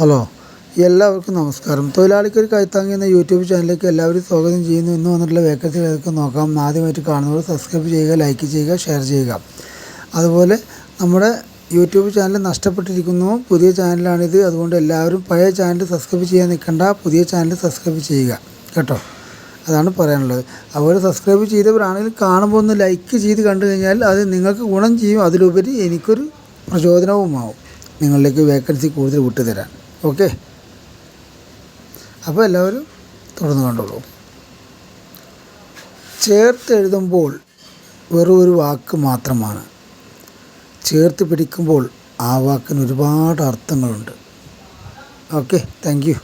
Hello എല്ലാവർക്കും നമസ്കാരം. തൊഴിലാളിക്ക് ഒരു കൈത്താങ്ങി എന്ന യൂട്യൂബ് ചാനലിലേക്ക് എല്ലാവരും സ്വാഗതം ചെയ്യുന്നു. ഇന്ന് വന്നിട്ടുള്ള വേക്കൻസി ഏതൊക്കെ നോക്കാം. ആദ്യമായിട്ട് കാണുന്നവർ സബ്സ്ക്രൈബ് ചെയ്യുക ലൈക്ക് ചെയ്യുക ഷെയർ ചെയ്യുക. അതുപോലെ നമ്മുടെ യൂട്യൂബ് ചാനൽ നഷ്ടപ്പെട്ടിരിക്കുന്നു. പുതിയ ചാനലാണിത് അതുകൊണ്ട് എല്ലാവരും പഴയ ചാനൽ സബ്സ്ക്രൈബ് ചെയ്യാൻ നിൽക്കണ്ട. പുതിയ ചാനൽ സബ്സ്ക്രൈബ് ചെയ്യുക. കേട്ടോ? അതാണ് പറയാനുള്ളത്. അതുപോലെ സബ്സ്ക്രൈബ് ചെയ്തവരാണെങ്കിൽ കാണുമ്പോൾ ഒന്ന് ലൈക്ക് ചെയ്ത് കണ്ടു കഴിഞ്ഞാൽ അത് നിങ്ങൾക്ക് ഗുണം ചെയ്യും. അതിലുപരി എനിക്കൊരു പ്രചോദനവുമാവും. നിങ്ങളിലേക്ക് വേക്കൻസി കൂടുതൽ വിട്ടുതരാൻ. ഓക്കെ. അപ്പോൾ എല്ലാവരും തുടർന്ന് കണ്ടോളൂ. ചേർത്ത് എഴുതുമ്പോൾ വെറും ഒരു വാക്ക് മാത്രമാണ്. ചേർത്ത് പിടിക്കുമ്പോൾ ആ വാക്കിന് ഒരുപാട് അർത്ഥങ്ങളുണ്ട്. Okay thank